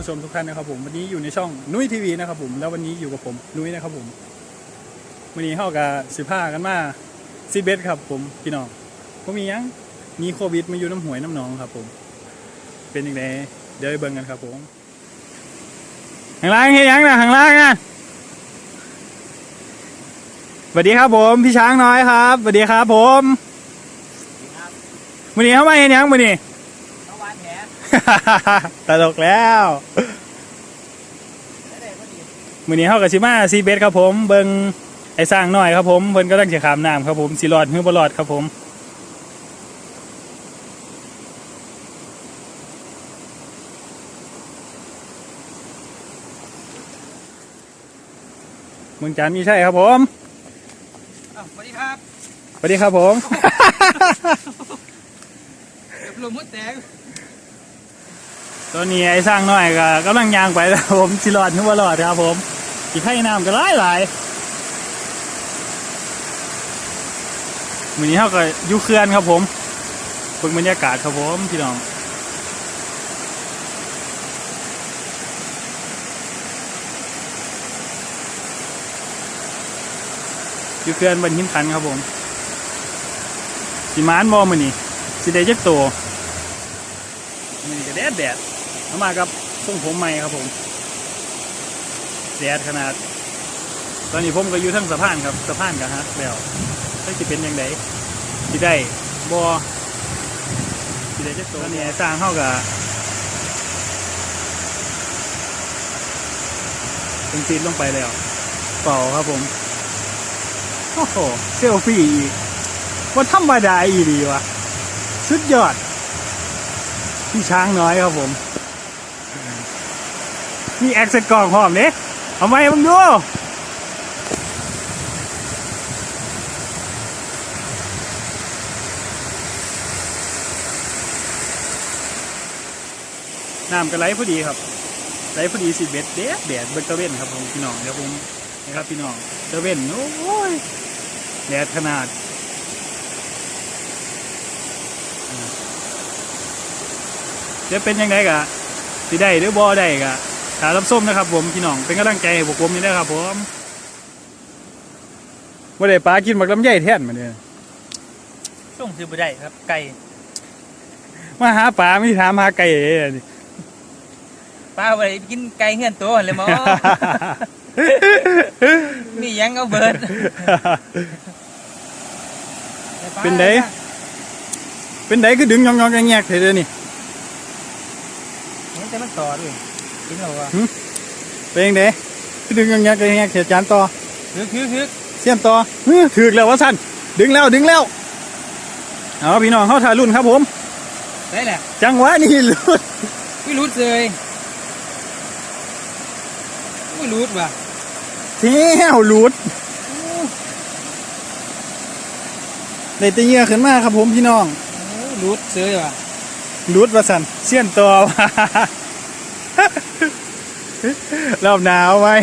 ผู้ชมทุกท่านนะครับผมวันนี้อยู่ในช่องนุ้ยทีวีนะครับผมแล้ววันนี้อยู่กับผมนุ้ยนะครับผมวันนี้เข้ากับสิบห้ากันมาซีเบสครับผมพี่น้องผมมีหยังมีโควิดมาอยู่น้ำหวยน้ำหนองครับผม เป็นยังไงเดี๋ยวไปเบิ่งกันครับผมข้างล่างเฮียยังนะข้างล่างนะสวัสดีครับผมพี่ช้างน้อยครับสวัสดีครับผมวันนี้เข้ามาเห็นยังวันนี้เขาวานแห ตลกแล้วได้เลยพอดีมือนี้เฮากับชิมาซีเบสครับผม เบิงไอ้สร้างน้อยครับผมเพิ่นก็ตั้งจะขามน้ำครับผมสิรอดหรือบ่รอดครับผมเมืองจันทร์มีใช่ครับผมอ้าวสวัสดีครับสวัสดีครับผมเดี๋ยวลมมดแตก ตอนนี้ไอ้สร้างน้อยก็กำลังยางไปแล้วครับผมสิรอดหรือบ่รอดครับผมอีกให้น้ำก็หลายหลายมือนี้เฮาก็อยู่เขื่อนครับผมเบิ่งบรรยากาศครับผมพี่น้องยู่เขื่อนบนหินขันครับผมสิมานบอมือนี่สิได้จักตัวมือนี่ก็แดดแดด เอามากับทรงผมใหม่ครับผมแดดขนาด ตอนนี้ผมก็อยู่ทั้งสะพานครับสะพานกันฮะแล้วถ้าจะเป็นยังไงสิได้บอสิได้จักตัวตอนนี้สร้างเข้ากับเป็นซีดลงไปแล้ว เป่าครับผม โอ้โหเซลฟี่อีกว่าธรรมดาอีดีวะ สุดยอด พี่ช้างน้อยครับผม มีแอคเซนกล่องพร้อมเนี่ยเอาไหมมึงดูน้ำก็ไหลพอดีครับไหลพอดีสิเบ็ดเด็ดแดดเบิดตเว้นครับผมพี่น้องเดี๋ยวผมนะครับพี่น้องตเว้นโอ้ยแดดขนาดจะเป็นยังไงกะสิได้หรือบ่ได้กะ ถารับส้มนะครับผมพี่น้องเป็นกำลังใจให้พวกผมนี่นะครับผมว่าได้ปลากินหมักลำไยแท่นมาเนี่ยส่งซื้อไปได้ครับ ไก่มาหาปลาไม่ถามหาไก่เอ้ยป้าไปกินไก่เฮือนตัวเลยหมอมีหยังเอาเบิดเป็นไดเป็นไดคือดึงยองๆแงกๆเถอะเดี๋ยวนี่เห็นแต่มันต่อด้วย กินเหรอวะเป็นยังไงคือดึงยองๆแงกๆเถอะจานต่อคือคือคือเสียมต่ออื้อถือแล้ววะสั้นดึงแล้วดึงแล้วเอาพี่น้องเข้าถ่ายรุ่นครับผมได้แหละจังหวะนี้รุ่นไม่รู้เลยไม่รู้ว่ะเที่ยวหลุดในตีเหงือขึ้นมาครับผมพี่น้องรู้เลยว่ะหลุดว่าสันเสี้ยนตัวว่ะ รอบหนาวไว้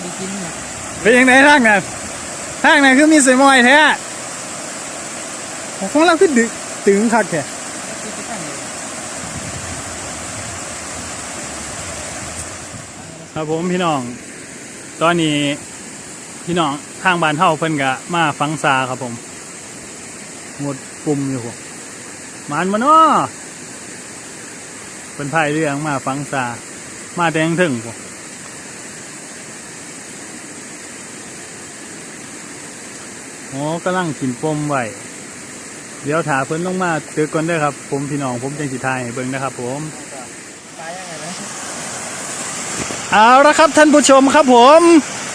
ไม่กินเนี่ยเป็นยังไงทางนั้นทางนั้นคือมีสวยมอยแท้ของเราคือดึกตึงคักแท้กินที่ตั้งเลยครับผมพี่น้อง ตอนนี้พี่น้องทางบ้านเฮาเพิ่นก็มาฟังซาครับผมหมดปุ่มอยู่ผมมันมาเนาะ เป็นพายเรื่องมาฟังซามาแต่ยังถึงผมโอ้กำลังกินปมไว้เดี๋ยวถาเพิ่นลงมาเจอก่อนเด้ครับ ผมพี่น้องผมจังสิทายให้เบิ่งนะครับ ผมเอาละครับท่านผู้ชมครับผม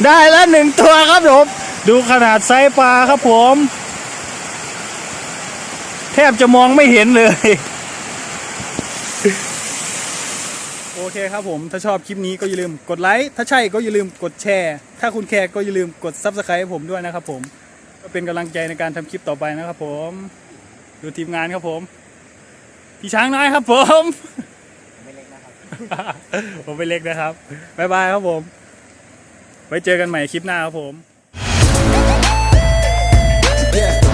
ได้แล้วหนึ่งตัวครับผมดูขนาดไซส์ปลาครับผม แทบจะมองไม่เห็นเลย โอเคครับผม ถ้าชอบคลิปนี้ก็อย่าลืมกดไลค์ ถ้าใช่ก็อย่าลืมกดแชร์ ถ้าคุณแคร์ก็อย่าลืมกดซับสไครต์ผมด้วยนะครับผม ก็เป็นกำลังใจในการทำคลิปต่อไปนะครับผม ดูทีมงานครับผม พี่ช้างน้อยครับผม ผมเป็นเล็กนะครับ บ๊ายบายครับผม ไว้เจอกันใหม่คลิปหน้าครับผม Yeah.